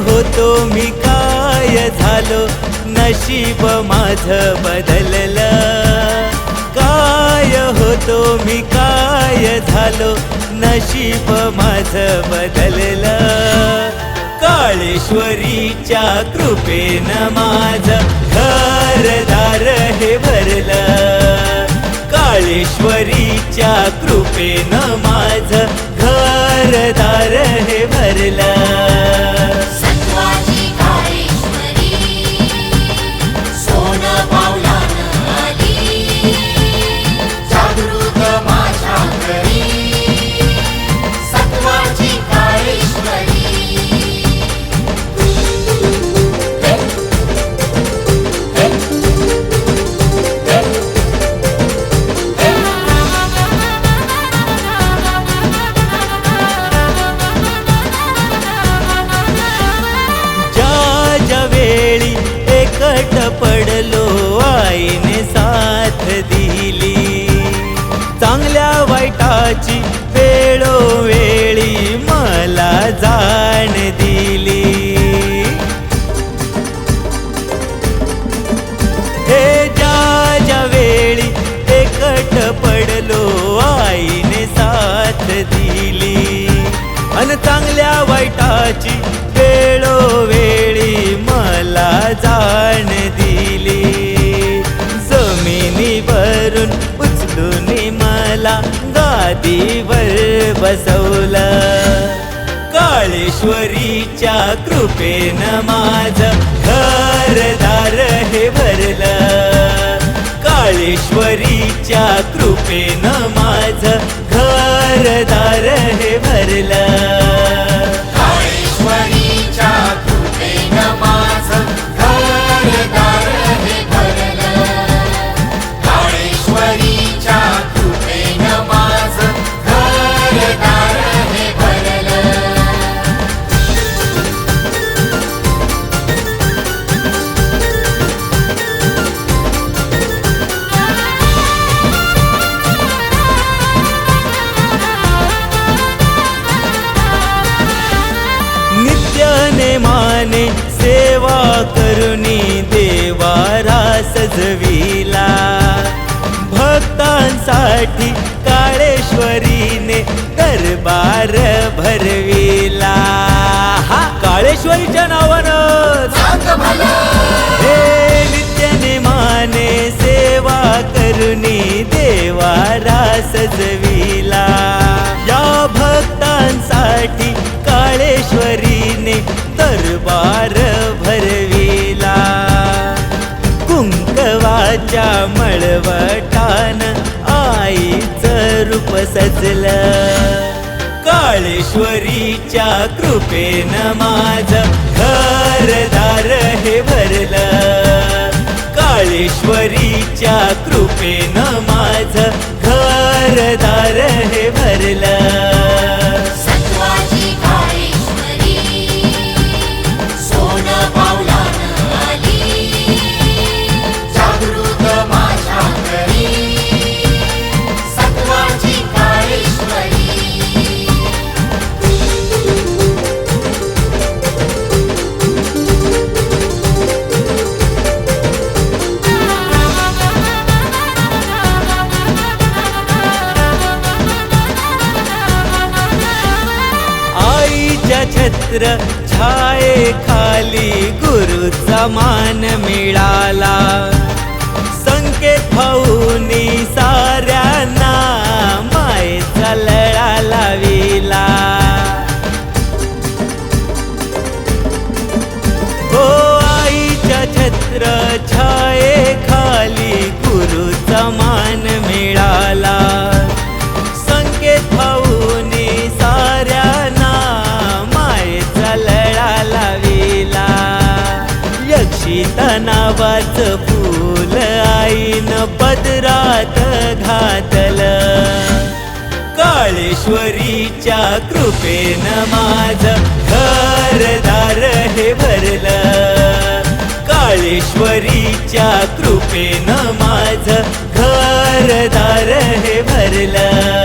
होतो मी काय झालो? नशीब माझ बदललं. काय होतो मी काय झालो? नशीब माझ बदललं. काळेश्वरीच्या कृपेनं माझ घरदार हे भरलं. काळेश्वरीच्या कृपेनं माझ घरदार हे भरलं. पण चांगल्या वाईटाची वेळोवेळी मला जाण दिली. जमिनीवरून उचलून मला गादीवर बसवलं. काळेश्वरीच्या कृपेनं माझ घरदार हे भरलं. काळेश्वरीच्या कृपेनं माझ घरदार हे भरलं. काळेश्वरीच्या सजविला भक्तांसाठी काळेश्वरीने दरबार भरविला. हा काळेश्वरीच्या नावानं. मळवटान आईचं रूप सजलं. काळेश्वरीच्या कृपेनं माझ घरदार हे भरलं. काळेश्वरीच्या कृपेनं छत्र छाये खाली गुरुचा मान मिळाला. संकेत भाऊनी सा फूल आईनं पदरात घातलं. काळेश्वरीच्या कृपेन माझ घरदार हे भरलं. काळेश्वरीच्या कृपेन माझ घरदार हे भरलं.